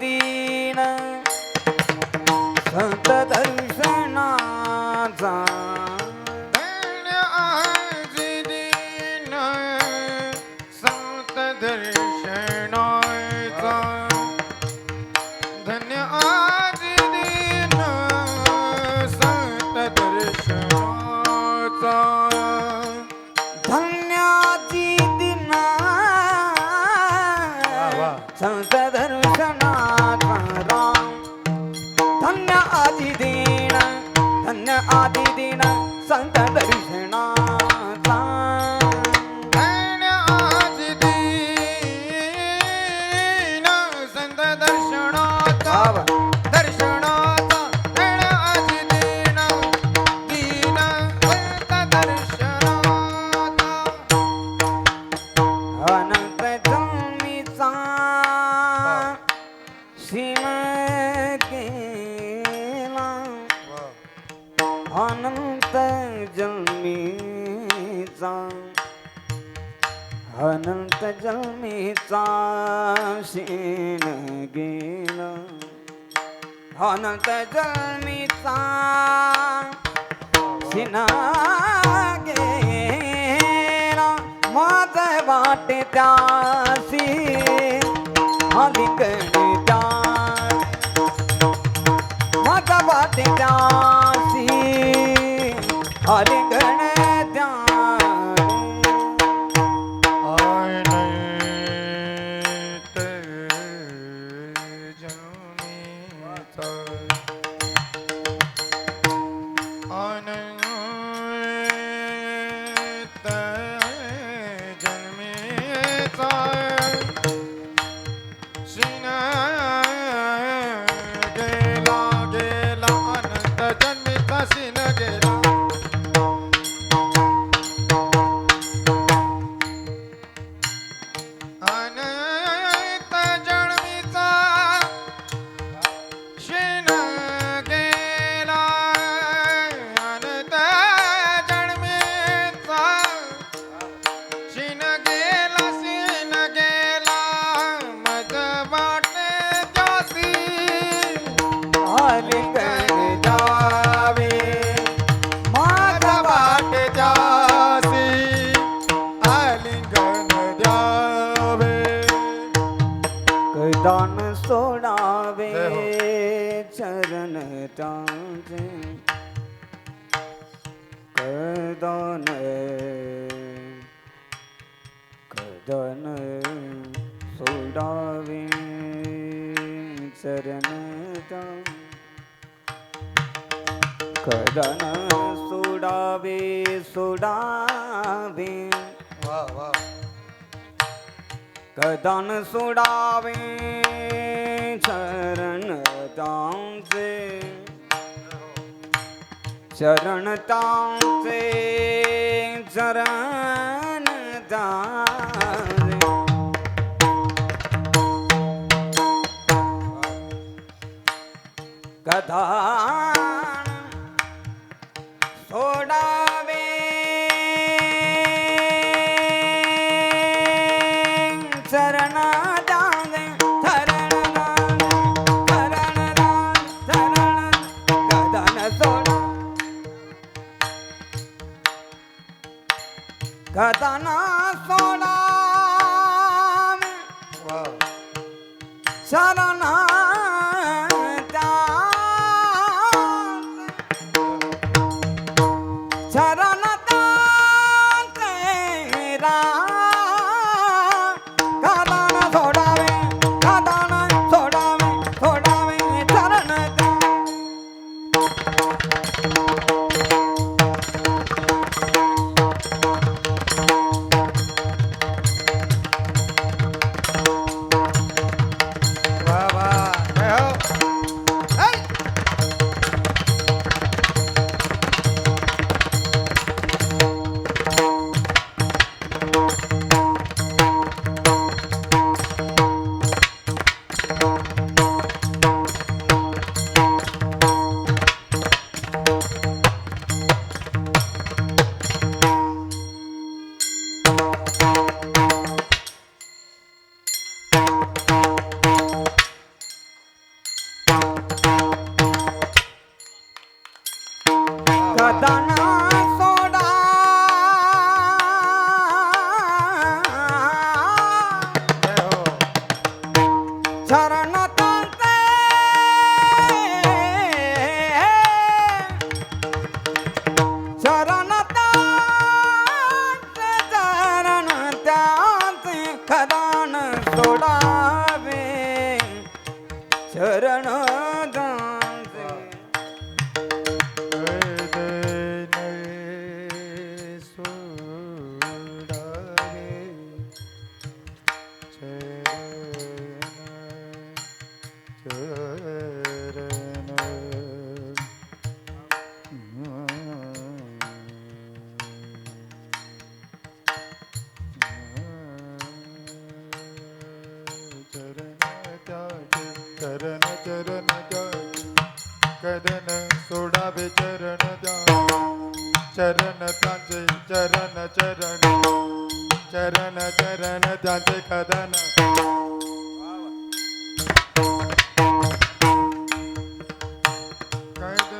दीन. संत दर्शनाचा संत दर्शनाचा. धन्य आज दिन. संत दर्शनाचा. धन्याची दिन. संत अनंत जल में सासीन गीला अनंत जल में सासीना गेला मात बाट त्यासी हलिक मत बाट त्यासी हरिगण શરણ કદન સુડાવે સુડાવે કદન સુડાવે ચરણ તાંસે ચરણ તાંસે ચરણ ಗದಾ ছাড়া না चरण चरण कदन सोडावे चरण द्या चरण त्यांचे चरण चरण चरण चरण त्यांचे कदन सोडावे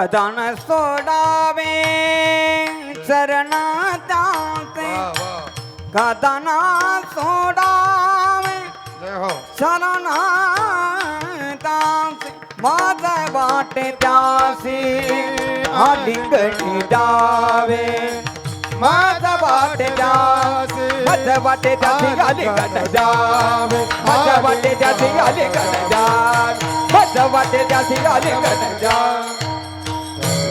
गदान सोडावे चरण तांते। गदाना सोडावे चरण तांते। माझ वाटे त्यासी आलिंगणी डावे माझ वाटे त्यासी माझ वाटे त्यासी आलिंगण जावे। माझ वाटे त्यासी आलिंगण जावे। माझ वाटे त्यासी आलिंगण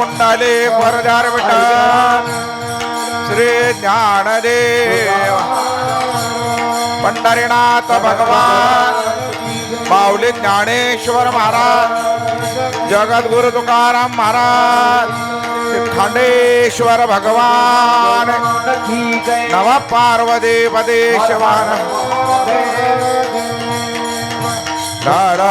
पुंडाले वरदार विठाल श्री ज्ञानदेव पंढरीनाथ भगवान माऊली ज्ञानेश्वर महाराज जगद्गुरु तुकाराम महाराज खांडेश्वर भगवान नव पार्वती पदे शिवान डाला